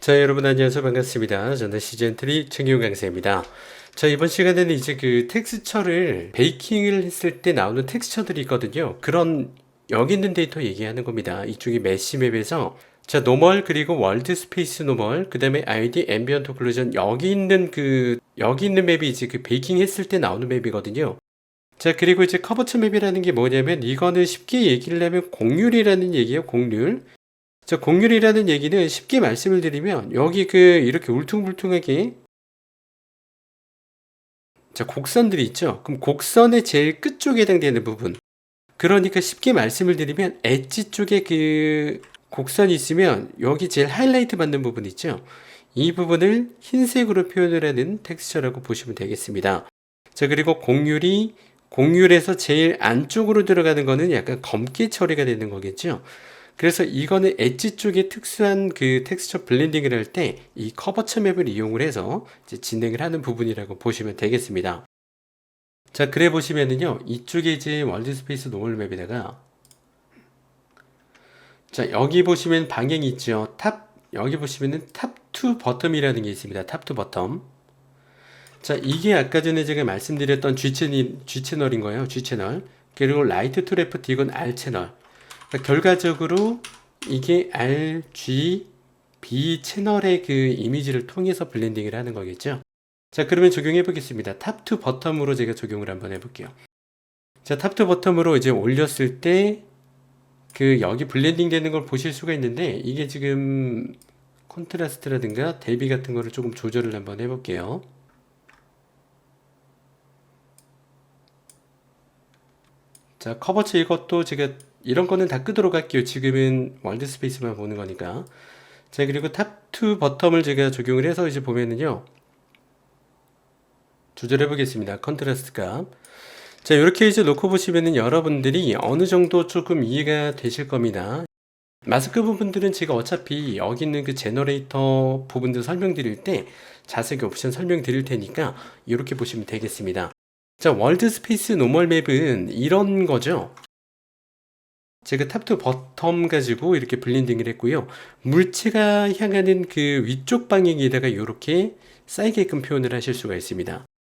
자, 여러분 안녕하세요. 반갑습니다. 저는 시즌3 최기훈 강사입니다. 자, 이번 시간에는 이제 그 텍스처를 베이킹을 했을 때 나오는 텍스처들이 있거든요. 그런 여기 있는 데이터 얘기하는 겁니다. 이쪽이 메시맵에서 자, 노멀 그리고 월드 스페이스 노멀 그다음에 아이디 앰비언트 오클루전 여기 있는 그 여기 있는 맵이 이제 그 베이킹 했을 때 나오는 맵이거든요. 자, 그리고 이제 커버처 맵이라는 게 뭐냐면 이거는 쉽게 얘기를 하면 공률이라는 얘기예요. 공률. 자, 공률이라는 얘기는 쉽게 말씀을 드리면 여기 그 이렇게 울퉁불퉁하게 자, 곡선들이 있죠. 그럼 곡선의 제일 끝쪽에 해당되는 부분. 그러니까 쉽게 말씀을 드리면 엣지 쪽에 그 곡선이 있으면 여기 제일 하이라이트 받는 부분 있죠. 이 부분을 흰색으로 표현을 하는 텍스처라고 보시면 되겠습니다. 자, 그리고 공률이 공률에서 제일 안쪽으로 들어가는 거는 약간 검게 처리가 되는 거겠죠. 그래서 이거는 엣지 쪽에 특수한 그 텍스처 블렌딩을 할 때 이 커버처 맵을 이용을 해서 진행을 하는 부분이라고 보시면 되겠습니다. 자, 그래 보시면은요, 이쪽에 이제 월드 스페이스 노멀 맵에다가 자, 여기 보시면 방향이 있죠. 탑, 여기 보시면은 탑 투 버텀이라는 게 있습니다. 탑 투 버텀. 자, 이게 아까 전에 제가 말씀드렸던 G 채널, G 채널인 거예요. G 채널. 그리고 라이트 투 레프트 이건 R 채널. 그러니까 결과적으로 이게 R, G, B 채널의 그 이미지를 통해서 블렌딩을 하는 거겠죠. 자, 그러면 적용해 보겠습니다. 탑 투 버텀으로 제가 적용을 한번 해볼게요. 자, 탑 투 버텀으로 이제 올렸을 때 그 여기 블렌딩 되는 걸 보실 수가 있는데 이게 지금 콘트라스트라든가 대비 같은 거를 조금 조절을 한번 해볼게요. 자, 커버처 이것도 제가 이런 거는 다 끄도록 할게요. 지금은 월드 스페이스만 보는 거니까. 자, 그리고 탑 투 버텀을 제가 적용을 해서 이제 보면은요. 조절해 보겠습니다. 컨트라스트 값. 자, 이렇게 이제 놓고 보시면은 여러분들이 어느 정도 조금 이해가 되실 겁니다. 마스크 부분들은 제가 어차피 여기 있는 그 제너레이터 부분들 설명드릴 때 자세히 옵션 설명드릴 테니까 이렇게 보시면 되겠습니다. 자, 월드 스페이스 노멀 맵은 이런 거죠. 제가 탑투 버텀 가지고 이렇게 블렌딩을 했고요. 물체가 향하는 그 위쪽 방향에다가 이렇게 쌓이게끔 표현을 하실 수가 있습니다.